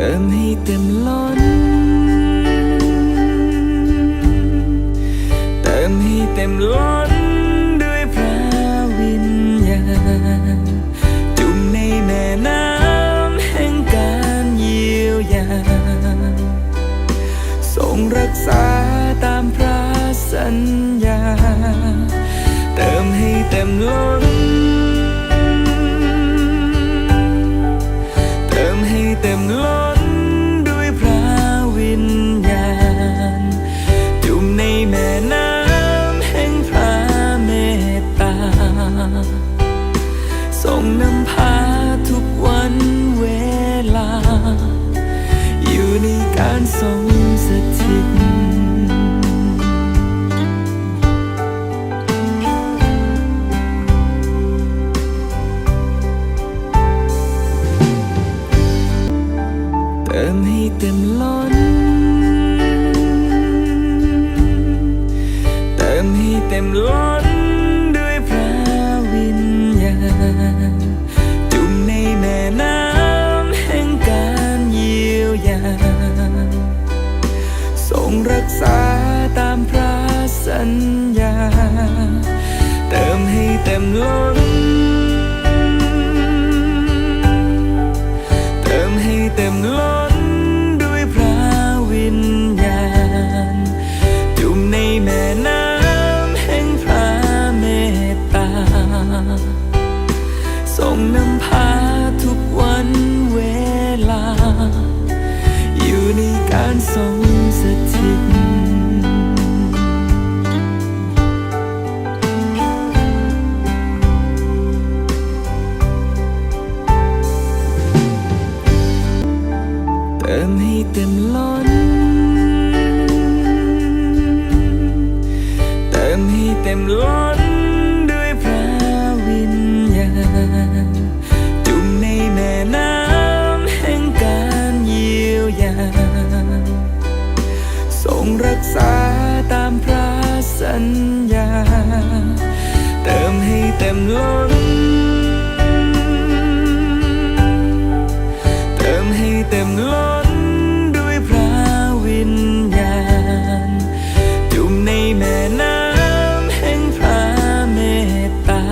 ติมให้เต็มล้น เติมให้เต็มล้นด้วยพระวิญญาณ จุ่มในแม่น้ำแห่งการเยียวยาทรงรักษา นำพาทุกวันเวลา อยู่ในการทรงสถิตเติมให้เต็มล้น เติมให้เต็มล้น รักษาตามพระสัญญา เติมให้เต็มล้น เติมให้เต็มล้นด้วยพระวิญญาณ จุ่มในแม่น้ำแห่งพระเมตตาส่งนำพาทุกวันเวลา อยู่ในการทรง สถิตเติมให้เต็มล้น ญญา เติมให้เต็มล้น เติมให้เต็มล้นด้วยพระวิญญาณ จุ่มในแม่น้ำแห่งพระเมตตา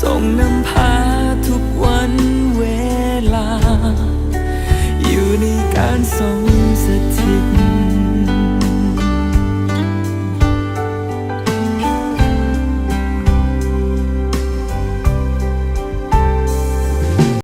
ส่งนำพาทุกวันเวลา อยู่ในการทรง